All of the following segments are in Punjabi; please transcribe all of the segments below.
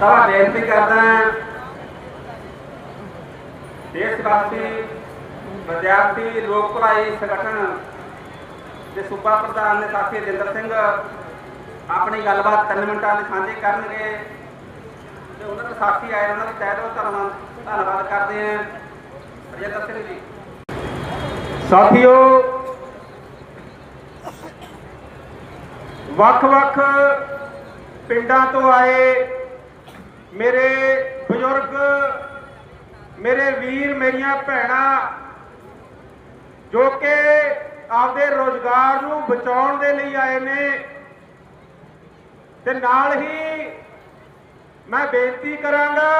ਤਾਂ ਬੇਨਤੀ ਕਰਦਾ ਦੇਸ਼ ਵਾਸੀ, ਵਿਦਿਆਰਥੀ, ਲੋਕ ਭਲਾਈ ਸੰਗਠਨ ਦੇ ਸੂਬਾ ਪ੍ਰਧਾਨ ਨੇ ਸਾਥੀ ਜਿੰਦਰ ਸਿੰਘ, ਆਪਣੀ ਗੱਲਬਾਤ 3 ਮਿੰਟਾਂ ਵਿੱਚ ਸਾਂਝੀ ਕਰਨਗੇ ਤੇ ਉਹਨਾਂ ਦੇ ਸਾਥੀ ਆਏ ਉਹਨਾਂ ਦਾ ਤਹਿ ਦਿਲੋਂ ਧੰਨਵਾਦ ਧੰਨਵਾਦ ਕਰਦੇ ਹਾਂ। ਰਜਿੰਦਰ ਸਿੰਘ ਜੀ। ਸਾਥੀਓ, ਵੱਖ-ਵੱਖ ਪਿੰਡਾਂ ਤੋਂ ਆਏ ਮੇਰੇ ਬਜ਼ੁਰਗ, ਮੇਰੇ ਵੀਰ, ਮੇਰੀਆਂ ਭੈਣਾਂ, ਜੋ ਕਿ ਆਪਦੇ ਰੋਜ਼ਗਾਰ ਨੂੰ ਬਚਾਉਣ ਦੇ ਲਈ ਆਏ ਨੇ, ਤੇ ਨਾਲ ਹੀ ਮੈਂ ਬੇਨਤੀ ਕਰਾਂਗਾ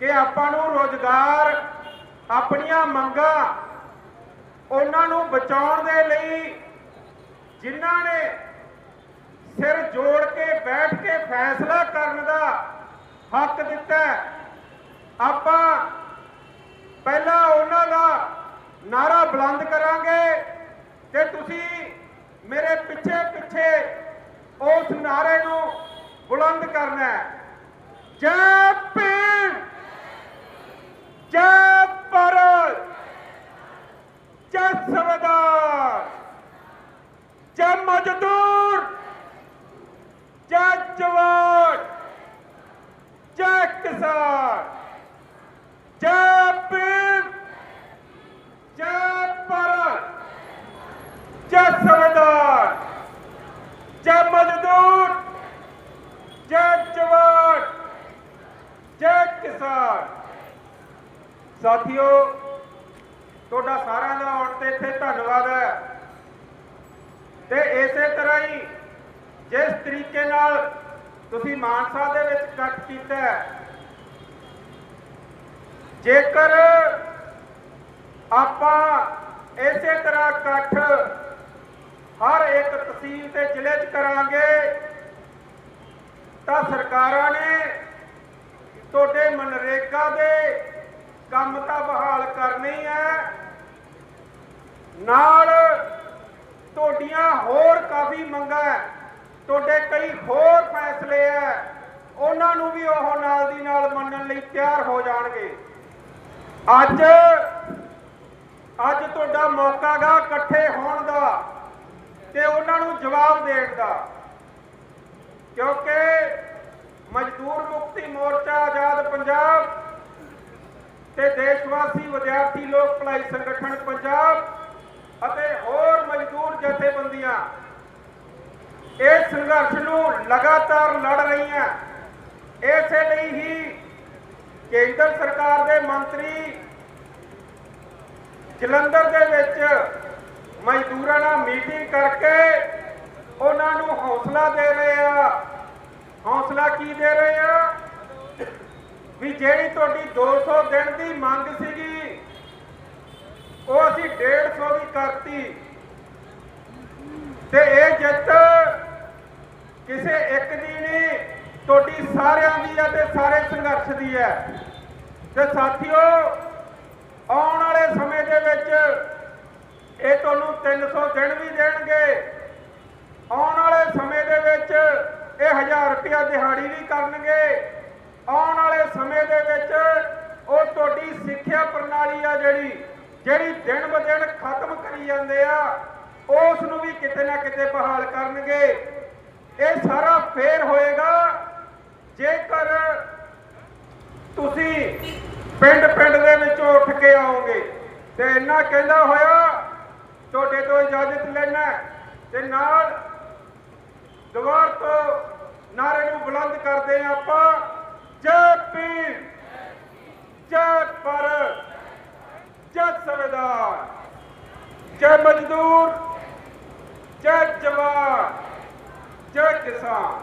ਕਿ ਆਪਾਂ ਨੂੰ ਰੋਜ਼ਗਾਰ ਆਪਣੀਆਂ ਮੰਗਾਂ ਉਹਨਾਂ ਨੂੰ ਬਚਾਉਣ ਦੇ ਲਈ ਜਿਨ੍ਹਾਂ ਨੇ ਸਿਰ ਜੋੜ ਕੇ ਬੈਠ ਕੇ ਫੈਸਲਾ ਕਰਨ ਦਾ ਹੱਕ ਦਿੱਤਾ ਹੈ, ਆਪਾਂ ਪਹਿਲਾਂ ਉਹਨਾਂ ਦਾ ਨਾਰਾ ਬੁਲੰਦ ਕਰਾਂਗੇ ਤੇ ਤੁਸੀਂ ਮੇਰੇ ਪਿੱਛੇ ਪਿੱਛੇ ਉਸ ਨਾਰੇ ਨੂੰ ਬੁਲੰਦ ਕਰਨਾ ਹੈ। ਜੈ ਭੀਮ! ਜੈ ਭਾਰਤ! ਜੈ ਸੰਵਿਧਾਨ! ਜੈ ਮਜ਼ਦੂਰ! ਜੈ ਜਵਾਨ! ਜੈ ਕਿਸਾਨ! ਜੈ ਭੀਮ ਜੈ ਭਾਰਤ ਜੈ ਸੰਵਿਧਾਨ ਜੈ ਮਜ਼ਦੂਰ ਜੈ ਜਵਾਨ ਜੈ ਕਿਸਾਨ ਸਾਥੀਓ, ਤੁਹਾਡਾ ਸਾਰਿਆਂ ਦਾ ਆਉਣ ਤੇ ਇੱਥੇ ਧੰਨਵਾਦ ਹੈ। ਤੇ ਇਸੇ ਤਰ੍ਹਾਂ ਹੀ ਜਿਸ ਤਰੀਕੇ ਨਾਲ ਤੁਸੀਂ ਮਾਨਸਾ ਦੇ ਵਿੱਚ ਇਕੱਠ ਕੀਤਾ ਜੇਕਰ ਆਪਾਂ ਇਸੇ ਤਰ੍ਹਾਂ ਇਕੱਠ ਹਰ ਇੱਕ ਤਹਿਸੀਲ ਤੇ ਜ਼ਿਲ੍ਹੇ 'ਚ ਕਰਾਂਗੇ, ਤਾਂ ਸਰਕਾਰਾਂ ਨੇ ਤੁਹਾਡੇ ਮਨਰੇਗਾ ਦੇ ਕੰਮ ਤਾਂ ਬਹਾਲ ਕਰਨੇ ਹੀ ਹੈ ਨਾਲ ਤੁਹਾਡੀਆਂ ਹੋਰ ਕਾਫੀ ਮੰਗਾਂ ਤੁਹਾਡੇ ਕਈ ਹੋਰ ਫੈਸਲੇ ਹੈ ਉਹਨਾਂ ਨੂੰ ਵੀ ਉਹ ਨਾਲ ਦੀ ਨਾਲ ਮੰਨਣ ਲਈ ਤਿਆਰ ਹੋ ਜਾਣਗੇ। ਅੱਜ ਅੱਜ ਤੁਹਾਡਾ ਮੌਕਾ ਗਾ ਇਕੱਠੇ ਹੋਣ ਦਾ ਤੇ ਉਹਨਾਂ ਨੂੰ ਜਵਾਬ ਦੇਣ ਦਾ। ਕਿਉਂਕਿ ਮਜ਼ਦੂਰ ਮੁਕਤੀ ਮੋਰਚਾ ਆਜ਼ਾਦ ਪੰਜਾਬ ਤੇ ਦੇਸ਼ਵਾਸੀ ਵਿਦਿਆਰਥੀ ਲੋਕ ਭਲਾਈ ਸੰਗਠਨ ਪੰਜਾਬ ਅਤੇ ਹੋਰ ਮਜ਼ਦੂਰ ਜਥੇਬੰਦੀਆਂ ਇਸ ਸੰਘਰਸ਼ ਨੂੰ ਲਗਾਤਾਰ ਲੜ ਰਹੀਆਂ। ਇਸੇ ਲਈ ਹੀ ਕੇਂਦਰ ਸਰਕਾਰ ਦੇ ਮੰਤਰੀ ਜਲੰਧਰ ਦੇ ਵਿੱਚ ਮਜ਼ਦੂਰਾਂ ਨਾਲ ਮੀਟਿੰਗ ਕਰਕੇ ਉਹਨਾਂ ਨੂੰ ਹੌਸਲਾ ਦੇ ਰਹੇ ਆ। ਹੌਸਲਾ ਕੀ ਦੇ ਰਹੇ ਆ? ਵੀ ਜਿਹੜੀ ਤੁਹਾਡੀ 200 ਦਿਨ ਦੀ ਮੰਗ ਸੀਗੀ, ਉਹ ਅਸੀਂ 150 ਦੀ ਕਰਤੀ। ਤੇ ਇਹ ਜਿੱਤ ਕਿਸੇ ਇੱਕ ਦੀ ਨਹੀਂ, ਤੁਹਾਡੀ ਸਾਰਿਆਂ ਦੀ ਹੈ ਤੇ ਸਾਰੇ ਸੰਘਰਸ਼ ਦੀ ਹੈ ਤੇ ਸਾਥੀਓ, ਆਉਣ ਵਾਲੇ ਸਮੇਂ ਦੇ ਵਿੱਚ ਇਹ ਤੁਹਾਨੂੰ 300 ਦਿਨ ਵੀ ਦੇਣਗੇ। ਆਉਣ ਵਾਲੇ ਸਮੇਂ ਦੇ ਵਿੱਚ ਇਹ 1000 ਰੁਪਇਆ ਦਿਹਾੜੀ ਵੀ ਕਰਨਗੇ। ਆਉਣ ਵਾਲੇ ਸਮੇਂ ਦੇ ਵਿੱਚ ਉਹ ਤੁਹਾਡੀ ਸਿੱਖਿਆ ਪ੍ਰਣਾਲੀ ਆ ਜਿਹੜੀ ਜਿਹੜੀ ਦਿਨ ਬ ਦਿਨ ਖਤਮ ਕਰੀ ਜਾਂਦੇ ਆ ਉਸ ਨੂੰ ਵੀ ਕਿਤੇ ਨਾ ਕਿਤੇ ਬਹਾਲ ਕਰਨਗੇ। ਇਹ ਸਾਰਾ ਫੇਰ ਹੋਏਗਾ ਜੇਕਰ ਤੁਸੀਂ ਪਿੰਡ ਪਿੰਡ ਦੇ ਵਿੱਚ ਉੱਠ ਕੇ ਆਓਗੇ। ਤੇ ਇੰਨਾ ਕਹਿੰਦਾ ਹੋਇਆ, ਤੁਹਾਡੇ ਤੋਂ ਇਜਾਜ਼ਤ ਲੈਣਾ ਤੇ ਨਾਲ ਦੁਬਾਰ ਤੋਂ ਨਾਰੇ ਨੂੰ ਬੁਲੰਦ ਕਰਦੇ ਹਾਂ ਆਪਾਂ ਜੈ ਭੀਮ ਜੈ ਭਾਰਤ ਜੈ ਸੰਵਿਧਾਨ ਜੈ ਮਜ਼ਦੂਰ ਜੈ ਜਵਾਨ ਜੈ ਕਿਸਾਨ।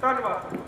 ਧੰਨਵਾਦ।